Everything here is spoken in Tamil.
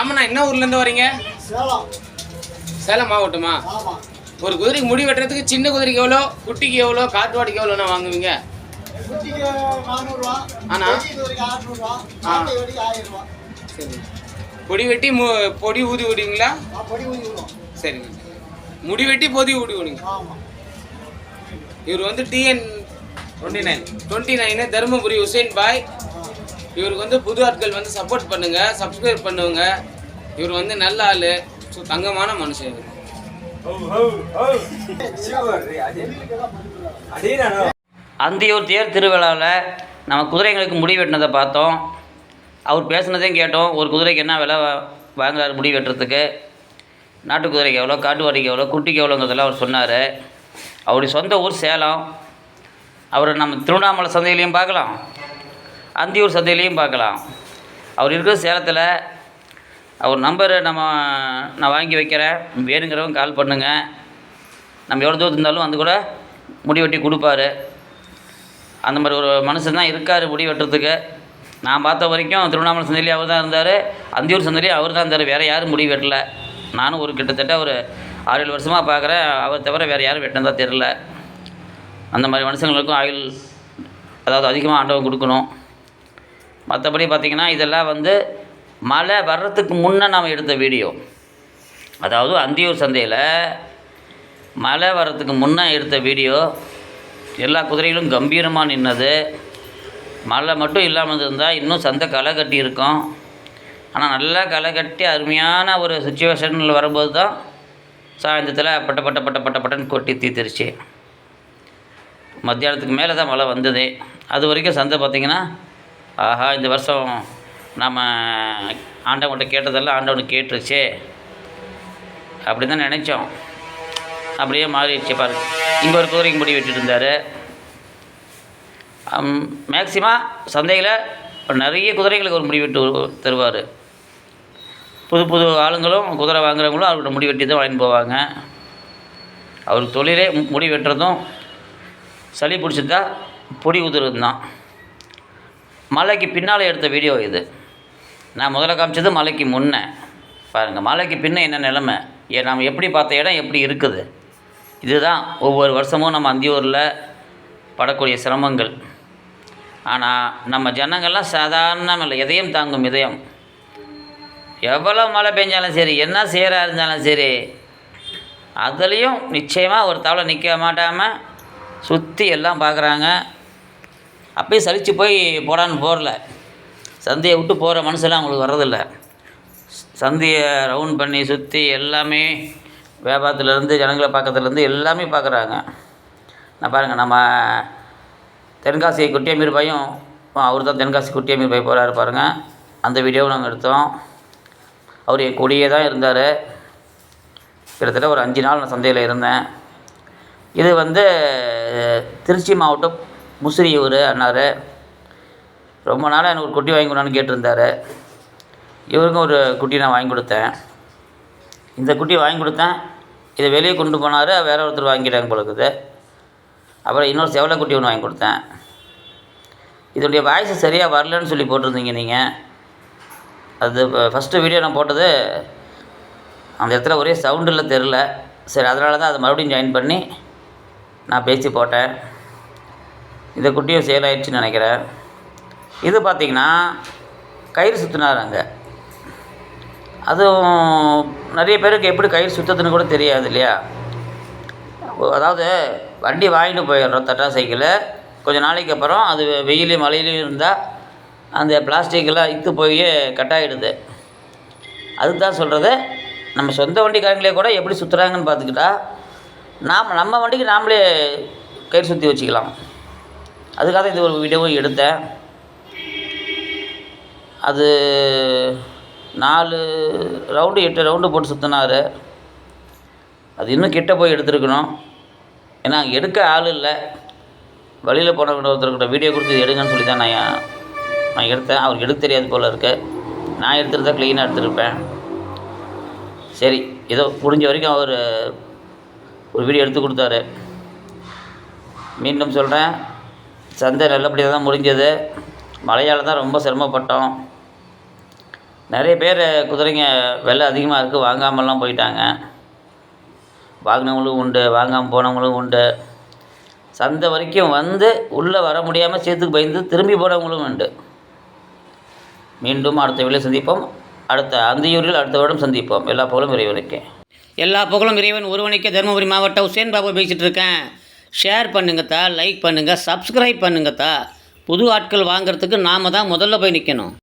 ராமண்ணா என்ன ஊர்லேருந்து வரீங்க? சேலம். சேலம் மாவட்டமா? ஒரு குதிரைக்கு முடி வெட்டுறதுக்கு சின்ன குதிரைக்கு எவ்வளோ குட்டிக்கு எவ்வளோ காட்டுவாடிக்கு எவ்வளோண்ணா வாங்குவீங்க? ஆனா? சரி. பொடி வெட்டி மு பொடி ஊதி விடுவீங்களா? சரிங்க முடி வெட்டி பொதி ஊடி விடுங்க இவர் வந்து TN twenty nine. Twenty nine Dharmapuri Hussain பாய். இவருக்கு வந்து புது ஆட்கள் வந்து சப்போர்ட் பண்ணுங்க சப்ஸ்கிரைப் பண்ணுங்க இவர் வந்து நல்ல ஆள். ஸோ தங்கமான மனுஷன் இவர். அந்தியூர் தேர் திருவிழாவில் நம்ம குதிரைங்களுக்கு முடி வெட்டினதை பார்த்தோம். அவர் பேசுனதையும் கேட்டோம். ஒரு குதிரைக்கு என்ன விலை வாங்குறாரு முடி வெட்டுறதுக்கு? நாட்டு குதிரைக்கு எவ்வளோ காட்டுவாடிக்கு எவ்வளோ குட்டிக்கு எவ்வளோங்கிறதெல்லாம் அவர் சொன்னார். அவருடைய சொந்த ஊர் சேலம். அவரை நம்ம திருவண்ணாமலை சந்தையிலையும் பார்க்கலாம். அந்தியூர் சந்தையிலையும் பார்க்கலாம். அவர் இருக்கிற சேலத்தில் அவர் நம்பரை நம்ம நான் வாங்கி வைக்கிறேன். வேணுங்கிறவங்க கால் பண்ணுங்கள் நம்ம எவ்வளோ தூரத்து இருந்தாலும் வந்து கூட முடி வெட்டி கொடுப்பாரு. அந்த மாதிரி ஒரு மனுஷன் தான் இருக்கார் முடி வெட்டுறதுக்கு. நான் பார்த்த வரைக்கும் திருவண்ணாமலை சந்தையிலேயே அவர் தான் இருந்தார். அந்தியூர் சந்தையிலேயே அவர் தான் இருந்தார். வேறு யாரும் முடி வெட்டல. நானும் ஒரு கிட்டத்தட்ட ஒரு ஆறு ஏழு வருஷமாக பார்க்குறேன். அவர் தவிர வேறு யாரும் வெட்டினதா தெரில அந்த மாதிரி மனுஷங்களுக்கும் ஆயுள் அதாவது அதிகமாக ஆண்டவன் கொடுக்கணும். மற்றபடி பார்த்திங்கன்னா இதெல்லாம் வந்து மழை வர்றதுக்கு முன்னே நாம் எடுத்த வீடியோ அதாவது அந்தியூர் சந்தையில் மழை வர்றதுக்கு முன்னே எடுத்த வீடியோ எல்லா குதிரைகளும் கம்பீரமாக நின்னது. மழை மட்டும் இல்லாமல் இருந்தால் இன்னும் சந்தை களை கட்டி இருக்கும். ஆனால் நல்லா களை கட்டி அருமையான ஒரு சுச்சுவேஷனில் வரும்போது தான் சாயந்தரத்தில் பட்ட பட்ட பட்ட பட்ட பட்டன்னு கொட்டி தீத்திருச்சு மத்தியானத்துக்கு மேலே தான் மழை வந்தது. அது வரைக்கும் சந்தை பார்த்திங்கன்னா ஆஹா இந்த வருஷம் நம்ம ஆண்டவன்கிட்ட கேட்டதெல்லாம் ஆண்டவனுக்கு கேட்டுருச்சே. அப்படி தான் நினச்சோம். அப்படியே மாறிடுச்சு பாரு. இங்கே ஒரு குதிரைக்கு முடி விட்டுட்டு இருந்தார் மேக்சிமம் சந்தையில் நிறைய குதிரைகளுக்கு ஒரு முடி வெட்டு தருவார். புது புது ஆளுங்களும் குதிரை வாங்குறவங்களும் அவர்கிட்ட முடி வெட்டி தான் வாங்கிட்டு போவாங்க. அவர் தொழிலே முடி வெட்டுறதும் சளி பிடிச்சிருந்தா பொடி ஊதுறது தான் மலைக்கு பின்னால் எடுத்த வீடியோ இது. நான் முதல்ல காமிச்சது மலைக்கு முன்னே. பாருங்கள் மலைக்கு பின்ன என்ன நிலமை? ஏ நாம் எப்படி பார்த்த இடம் எப்படி இருக்குது? இதுதான் ஒவ்வொரு வருஷமும் நம்ம அந்தியூரில் படக்கூடிய சிரமங்கள். ஆனால் நம்ம ஜனங்கள்லாம் சாதாரணம் இல்லை. எதையும் தாங்கும் இதயம். எவ்வளோ மழை பெஞ்சாலும் சரி என்ன செய்கிறா இருந்தாலும் சரி அதுலேயும் நிச்சயமாக ஒரு தவளை நிற்க மாட்டாமல் சுற்றி எல்லாம் பார்க்குறாங்க. அப்பயும் சலித்து போய் போடான்னு போடல சந்தையை விட்டு போகிற மனசெல்லாம் அவங்களுக்கு வர்றதில்ல. சந்தையை ரவுண்ட் பண்ணி சுற்றி எல்லாமே வியாபாரத்துலேருந்து ஜனங்களை பார்க்கறதுலேருந்து எல்லாமே பார்க்குறாங்க. நான் பாருங்கள் நம்ம தென்காசி குட்டியமீர் பையும் அவர் தான் தென்காசி குட்டியமீர் பை போகிறாரு பாருங்கள் அந்த வீடியோவை நாங்கள் எடுத்தோம். அவர் என் கூடியே தான் இருந்தார். கிட்டத்தட்ட ஒரு அஞ்சு நாள் நான் சந்தையில் இருந்தேன். இது வந்து திருச்சி மாவட்டம் முசிறியூர் அண்ணார் ரொம்ப நாளாக எனக்கு ஒரு குட்டி வாங்கி கொடுன்னு கேட்டிருந்தாரு. இவருக்கும் ஒரு குட்டி நான் வாங்கி கொடுத்தேன். இந்த குட்டி வாங்கி கொடுத்தேன். இதை வெளியே கொண்டு போனார் வேற ஒருத்தர் வாங்கிட்டாங்க போல அப்புறம் இன்னொரு செவலை குட்டி ஒன்று வாங்கி கொடுத்தேன். இதனுடைய வாய்ஸ் சரியாக வரலன்னு சொல்லி போட்டிருந்தீங்க நீங்கள் அது ஃபஸ்ட்டு வீடியோ நான் போட்டது அந்த இடத்துல ஒரே சவுண்டில் தெரில சரி அதனால தான் அதை மறுபடியும் ஜாயின் பண்ணி நான் பேசி போட்டேன். இந்த குட்டியும் சேல் ஆயிடுச்சுன்னு நினைக்கிறேன். இது பார்த்திங்கன்னா கயிறு சுற்றினார் அங்கே அதுவும் நிறைய பேருக்கு எப்படி கயிறு சுற்றுறதுன்னு கூட தெரியாது இல்லையா? அதாவது வண்டி வாங்கிட்டு போயிடுறோம் தட்டா சைக்கிளு கொஞ்சம் நாளைக்கு அப்புறம் அது வெயிலையும் மழையிலையும் இருந்தால் அந்த பிளாஸ்டிக்கெல்லாம் இத்து போய் கட்டாயிடுது. அதுக்கு தான் சொல்கிறது நம்ம சொந்த வண்டிக்காரங்களே கூட எப்படி சுற்றுறாங்கன்னு பார்த்துக்கிட்டா நாம் நம்ம வண்டிக்கு நாமளே கயிறு சுற்றி வச்சுக்கலாம். அதுக்காக தான் இது ஒரு வீடியோவும் எடுத்தேன். அது நாலு ரவுண்டு எட்டு ரவுண்டு போட்டு சுற்றினாரு அது இன்னும் கிட்ட போய் எடுத்துருக்கணும். ஏன்னா அங்கே எடுக்க ஆள் இல்லை. வழியில் போனவங்க ஒருத்தர்கிட்ட வீடியோ கொடுத்து இது எடுங்கன்னு சொல்லி தான் நான் நான் எடுத்தேன். அவருக்கு எடுக்க தெரியாது போல் இருக்கு. நான் எடுத்துருந்தா க்ளீனாக எடுத்துருப்பேன். சரி ஏதோ முடிஞ்ச வரைக்கும் அவர் ஒரு வீடியோ எடுத்து கொடுத்தாரு. மீண்டும் சொல்கிறேன் சந்தை நல்லபடியாக தான் முடிஞ்சது. மழையால் தான் ரொம்ப சிரமப்பட்டோம். நிறைய பேர் குதிரைங்க விலை அதிகமாக இருக்குது வாங்காமலாம் போயிட்டாங்க. வாங்கினவங்களும் உண்டு வாங்காமல் போனவங்களும் உண்டு. சந்தை வரைக்கும் வந்து உள்ளே வர முடியாமல் சேத்துக்கு பயந்து திரும்பி போனவங்களும் உண்டு. மீண்டும் அடுத்த வேலை சந்திப்போம். அடுத்த அந்தியூரில் அடுத்த வருடம் சந்திப்போம். எல்லா புகழும் இறைவனுக்கே. எல்லா புகழும் இறைவன் ஒருவனுக்கே தருமபுரி மாவட்டம் உசேன் பாபு பேசிகிட்டு இருக்கேன். ஷேர் பண்ணுங்கத்தா லைக் பண்ணுங்கள் சப்ஸ்கிரைப் பண்ணுங்கத்தா. புது ஆட்கள் வாங்குறதுக்கு நாம தான் முதல்ல போய் நிற்கணும்